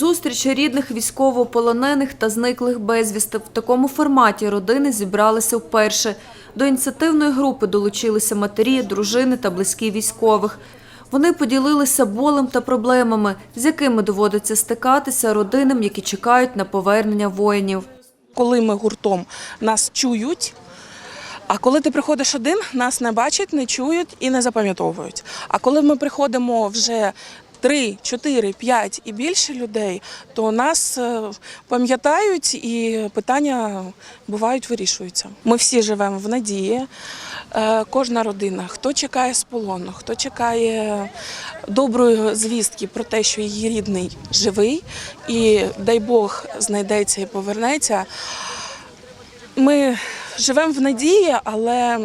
Зустріч рідних військовополонених та зниклих безвісти в такому форматі родини зібралися вперше. До ініціативної групи долучилися матері, дружини та близькі військових. Вони поділилися болем та проблемами, з якими доводиться стикатися родинам, які чекають на повернення воїнів. Коли ми гуртом нас чують. А коли ти приходиш один, нас не бачать, не чують і не запам'ятовують. А коли ми приходимо вже 3, 4, 5 і більше людей, то нас е, пам'ятають і питання бувають вирішуються. Ми всі живемо в надії. Е, Кожна родина, хто чекає з полону, хто чекає доброї звістки про те, що її рідний живий, і дай Бог знайдеться і повернеться. Ми живемо в надії, але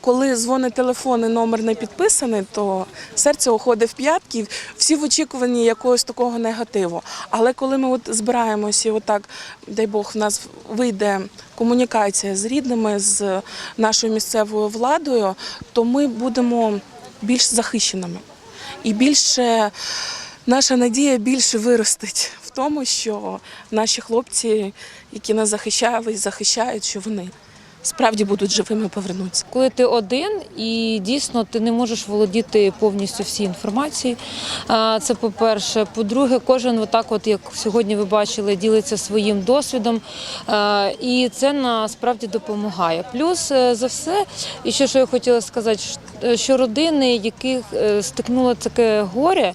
коли дзвонить телефон і номер не підписаний, то серце уходить в п'ятки, всі в очікуванні якогось такого негативу. Але коли ми от збираємося, і отак, дай Бог, в нас вийде комунікація з рідними, з нашою місцевою владою, то ми будемо більш захищеними. І більше наша надія більше виростить в тому, що наші хлопці, які нас захищали і захищають, що вони справді будуть живими повернуться. Коли ти один і дійсно ти не можеш володіти повністю всі інформації. Це по-перше. По-друге, кожен отак, от як сьогодні ви бачили, ділиться своїм досвідом, і це насправді допомагає. Плюс е, за все, і ще що я хотіла сказати, що- що родини, яких е, стикнуло таке горе.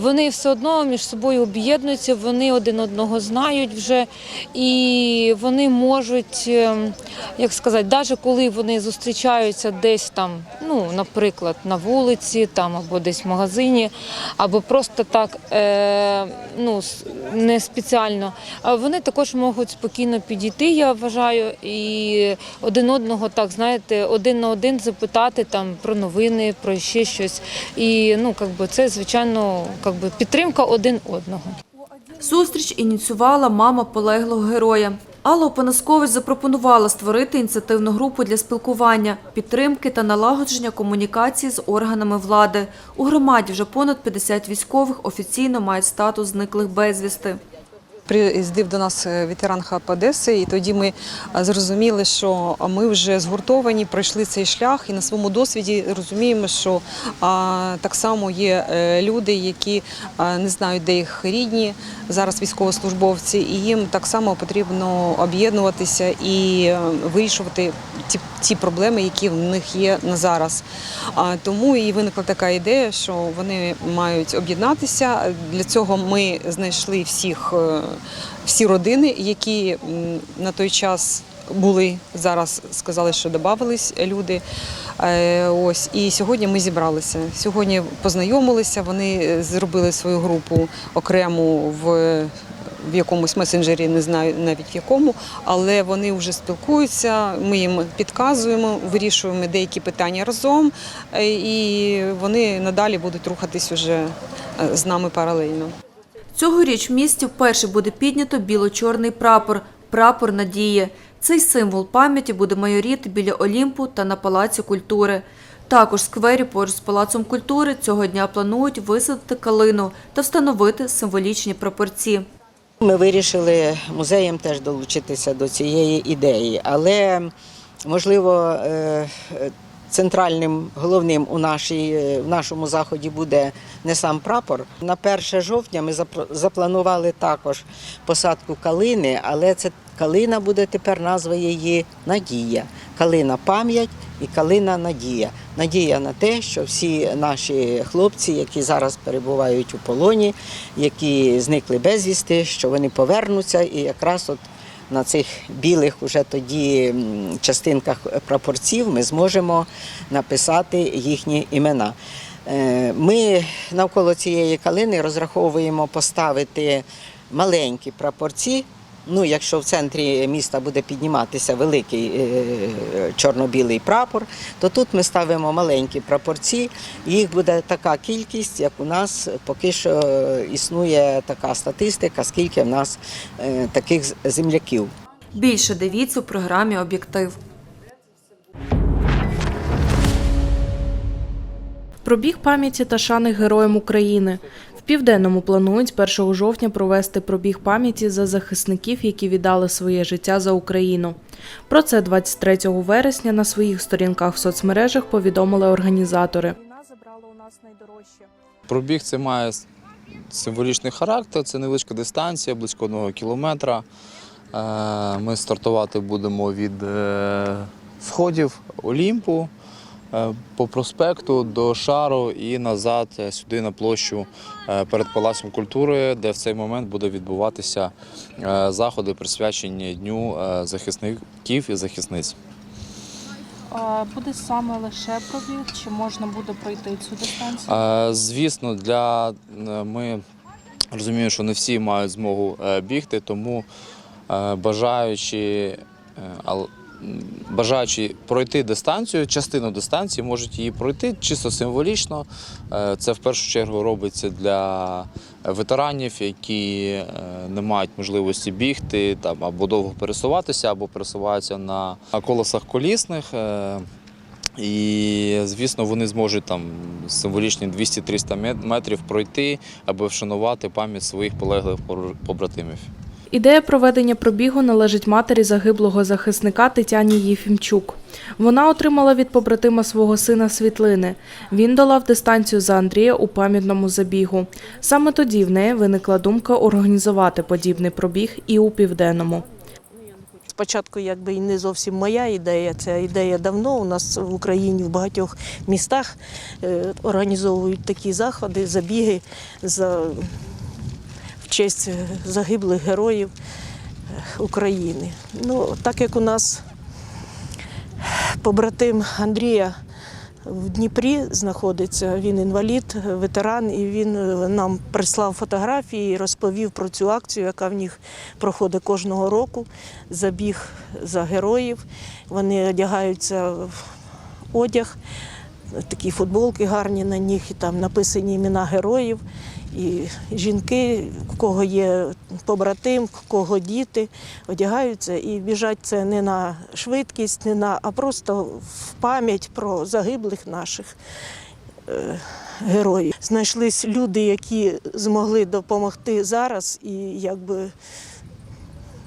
Вони все одно між собою об'єднуються, вони один одного знають вже, і вони можуть, ем, як сказати, навіть коли вони зустрічаються десь там, ну, наприклад, на вулиці, там або десь в магазині, або просто так, е, ну, не спеціально, вони також можуть спокійно підійти, я вважаю, і один одного, так знаєте, один на один запитати там про новини, про ще щось. І ну, как би, це, звичайно, как би, підтримка один одного. Зустріч ініціювала мама полеглого героя. Алла Опанаскович запропонувала створити ініціативну групу для спілкування, підтримки та налагодження комунікації з органами влади. У громаді вже понад 50 військових офіційно мають статус зниклих безвісти. Приїздив до нас е, ветеран ХАП Одеси, і тоді ми е, зрозуміли, що ми вже згуртовані, пройшли цей шлях, і на своєму досвіді розуміємо, що так само є е, люди, які не знають, де їх рідні, зараз військовослужбовці, і їм так само потрібно об'єднуватися і вирішувати ті, ті проблеми, які в них є на зараз. А, тому і виникла така ідея, що вони мають об'єднатися. Для цього ми знайшли всіх, всі родини, які на той час. Були зараз, сказали, що додавались люди. Е, Ось і сьогодні ми зібралися. Сьогодні познайомилися. Вони е, зробили свою групу окрему в в якомусь месенджері, не знаю навіть в якому, але вони вже спілкуються. Ми їм підказуємо, вирішуємо деякі питання разом, е, і вони надалі будуть рухатись уже з нами паралельно. Цьогоріч в місті вперше буде піднято біло-чорний прапор – прапор надії. Цей символ пам'яті буде майоріти біля Олімпу та на Палаці культури. Також сквері поруч з Палацом культури цього дня планують висадити калину та встановити символічні прапорці. Ми вирішили музеєм теж долучитися до цієї ідеї, але можливо е, центральним головним у нашій, е, в нашому заході буде не сам прапор. На 1 жовтня ми запланували також посадку калини, але це калина буде тепер назва її Надія. Калина пам'ять і калина надія. Надія на те, що всі наші хлопці, які зараз перебувають у полоні, які зникли безвісти, що вони повернуться і якраз от на цих білих уже тоді частинках прапорців ми зможемо написати їхні імена. Е, Ми навколо цієї калини розраховуємо поставити маленькі прапорці. Ну, якщо в центрі міста буде підніматися великий е, чорно-білий прапор, то тут ми ставимо маленькі прапорці. Їх буде така кількість, як у нас поки що існує така статистика, скільки в нас е, таких земляків. Більше дивіться у програмі «Об'єктив». Пробіг пам'яті та шани героям України. В Південному планують 1 жовтня провести пробіг пам'яті за захисників, які віддали своє життя за Україну. Про це 23 вересня на своїх сторінках в соцмережах повідомили організатори. Пробіг це має символічний характер, це невеличка дистанція, близько одного кілометра. Е, Ми стартувати будемо від е, сходів Олімпу по проспекту до шару і назад е, сюди на площу е, перед Палацом культури, де в цей момент буде відбуватися е, заходи, присвячені Дню е, захисників і захисниць. Буде саме лише пробіг, чи можна буде пройти цю дистанцію? Е, Звісно, для е, ми розуміємо, що не всі мають змогу е, бігти, тому е, бажаючи, е, бажаючи пройти дистанцію, частину дистанції можуть її пройти чисто символічно. Е, Це в першу чергу робиться для ветеранів, які е, не мають можливості бігти там, або довго пересуватися, або пересуваються на колесах колісних. Е, і, звісно, вони зможуть там символічні 200-300 мет- метрів пройти, аби вшанувати пам'ять своїх полеглих побратимів. Ідея проведення пробігу належить матері загиблого захисника Тетяні Єфімчук. Вона отримала від побратима свого сина світлини. Він долав дистанцію за Андрія у пам'ятному забігу. Саме тоді в неї виникла думка організувати подібний пробіг і у південному. Спочатку якби і не зовсім моя ідея. Ця ідея давно у нас в Україні в багатьох містах е, організовують такі заходи, забіги за, честь е, загиблих героїв е, України. Ну, так як у нас побратим Андрія в Дніпрі знаходиться, він інвалід, ветеран, і він е, нам прислав фотографії і розповів про цю акцію, яка в них проходить кожного року. Забіг за героїв. Вони одягаються в одяг, такі футболки гарні на них, і там написані імена героїв. І жінки, у кого є побратим, у кого діти, одягаються і біжать це не на швидкість, не на, а просто в пам'ять про загиблих наших е, героїв. Знайшлись люди, які змогли допомогти зараз, і якби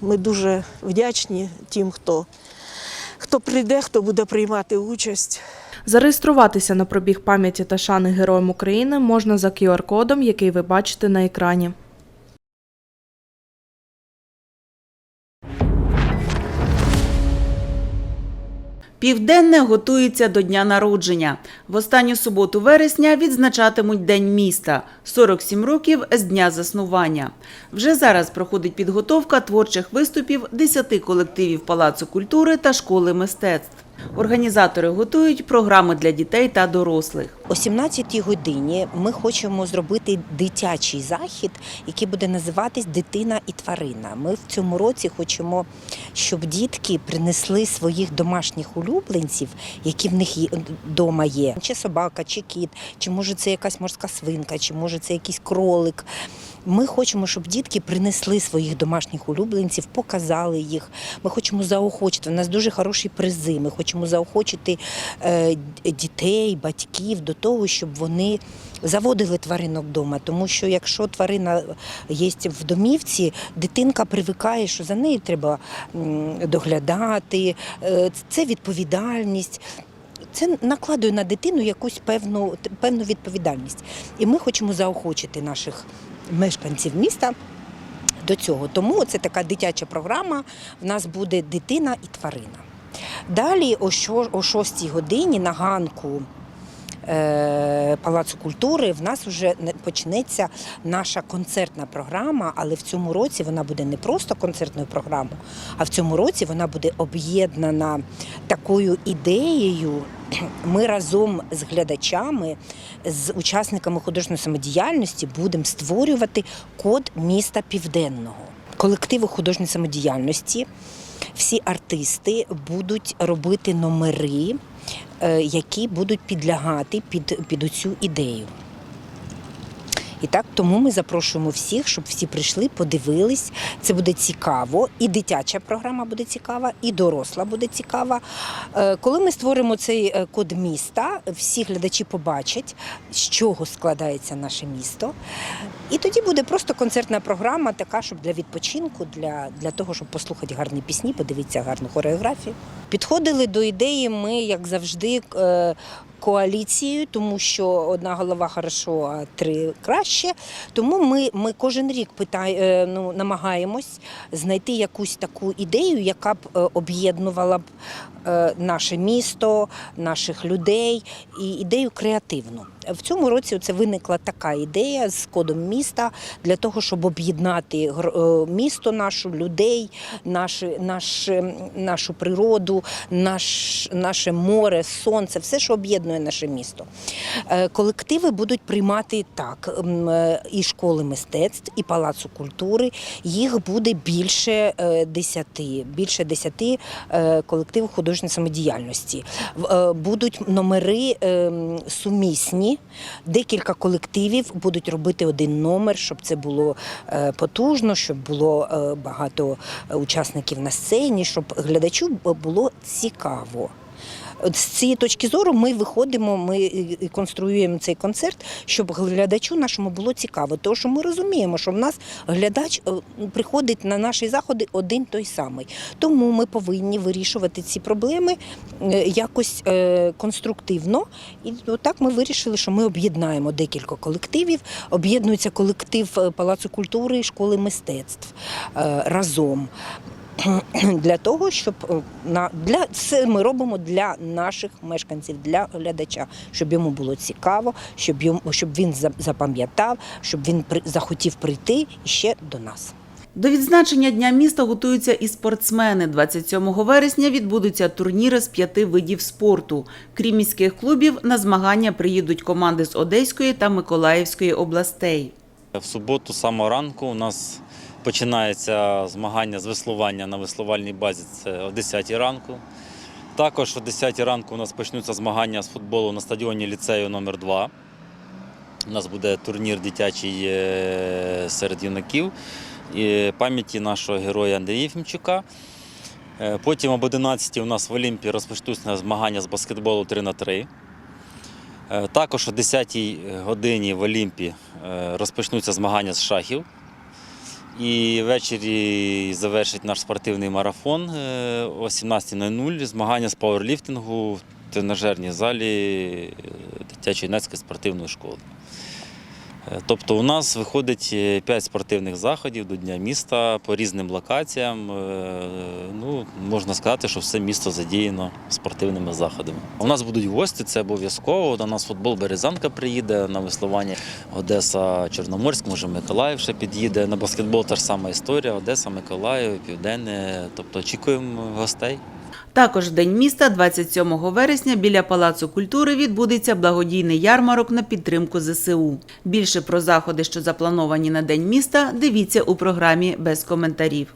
ми дуже вдячні тим, хто, хто прийде, хто буде приймати участь. Зареєструватися на пробіг пам'яті та шани Героям України можна за QR-кодом, який ви бачите на екрані. Південне готується до дня народження. В останню суботу вересня відзначатимуть День міста 47 років з дня заснування. Вже зараз проходить підготовка творчих виступів 10 колективів Палацу культури та школи мистецтв. Організатори готують програми для дітей та дорослих. О 17-й годині ми хочемо зробити дитячий захід, який буде називатись Дитина і тварина. Ми в цьому році хочемо, щоб дітки принесли своїх домашніх улюбленців, які в них вдома є. Чи собака, чи кіт, чи може це якась морська свинка, чи може це якийсь кролик. Ми хочемо, щоб дітки принесли своїх домашніх улюбленців, показали їх. Ми хочемо заохочити. У нас дуже хороші призи. Ми хочемо заохочити е, дітей, батьків до того, щоб вони заводили тваринок вдома. Тому що якщо тварина є в домівці, дитинка привикає, що за нею треба доглядати. Е, Це відповідальність. Це накладує на дитину якусь певну, певну відповідальність. І ми хочемо заохочити наших мешканців міста до цього. Тому це така дитяча програма. В нас буде дитина і тварина. Далі, о, що, о 6 годині на ганку е, Палацу культури в нас вже не- почнеться наша концертна програма, але в цьому році вона буде не просто концертною програмою, а в цьому році вона буде об'єднана такою ідеєю. Ми разом з глядачами, з учасниками художньої самодіяльності будемо створювати код міста Південного. Колективи художньої самодіяльності, всі артисти будуть робити номери, е, які будуть підлягати під, під цю ідею. І так тому ми запрошуємо всіх, щоб всі прийшли, подивились. Це буде цікаво. І дитяча програма буде цікава, і доросла буде цікава. Е, Коли ми створимо цей е, код міста, всі глядачі побачать, з чого складається наше місто. І тоді буде просто концертна програма, така, щоб для відпочинку, для, для того, щоб послухати гарні пісні, подивитися гарну хореографію. Підходили до ідеї ми, як завжди, е, коаліцією, тому що одна голова хорошо, а три краще. Тому ми, ми кожен рік питай, е, ну, намагаємось знайти якусь таку ідею, яка б е, об'єднувала б е, наше місто, наших людей і ідею креативну. В цьому році це виникла така ідея з кодом міста для того, щоб об'єднати е, місто, нашу людей, наші, наш, нашу природу, наш, наше море, сонце, все, що об'єднує наше місто. Е, Колективи будуть приймати так е, і школи мистецтв, і палацу культури. Їх буде більше десяти, більше десяти колективів художньої самодіяльності. Будуть номери е, Декілька колективів будуть робити один номер, щоб це було е, потужно, щоб було е, багато е, учасників на сцені, щоб глядачу було цікаво. З цієї точки зору ми виходимо, ми і- і конструюємо цей концерт, щоб глядачу нашому було цікаво. Тому що ми розуміємо, що в нас глядач е, приходить на наші заходи один той самий. Тому ми повинні вирішувати ці проблеми е, якось е, конструктивно. І отак ми вирішили, що ми об'єднаємо декілька колективів. Об'єднується колектив е, Палацу культури і школи мистецтв е, разом. Для того, щоб е, на для це ми робимо для наших мешканців, для глядача, щоб йому було цікаво, щоб йому щоб він запам'ятав, щоб він при, захотів прийти ще до нас. До відзначення Дня міста готуються і спортсмени. 27 вересня відбудуться турніри з п'яти видів спорту. Крім міських клубів, на змагання приїдуть команди з Одеської та Миколаївської областей. В суботу самого ранку у нас починається змагання з веслування на веслувальній базі. Це о 10 ранку. Також о 10 ранку у нас почнуться змагання з футболу на стадіоні ліцею номер 2 У нас буде турнір дитячий е, серед юнаків і пам'яті нашого героя Андрія Єфімчука. Е, Потім об 11 у нас в Олімпі розпочнуться змагання з баскетболу 3 на 3 Е, Також о 10 годині в Олімпі е, розпочнуться змагання з шахів. І ввечері завершить наш спортивний марафон е, о 17.00 змагання з пауерліфтингу в тренажерній залі дитячої дитячо-юнацької спортивної школи. Е, Тобто у нас виходить 5 спортивних заходів до Дня міста по різним локаціям. Е, Ну, можна сказати, що все місто задіяно спортивними заходами. У нас будуть гості, це обов'язково. До нас футбол Березанка приїде на веслування Одеса, Чорноморськ, може Миколаїв ще під'їде. На баскетбол та ж сама історія. Одеса, Миколаїв, Південне. Тобто очікуємо гостей. Також День міста 27 вересня біля Палацу культури відбудеться благодійний ярмарок на підтримку ЗСУ. Більше про заходи, що заплановані на День міста, дивіться у програмі без коментарів.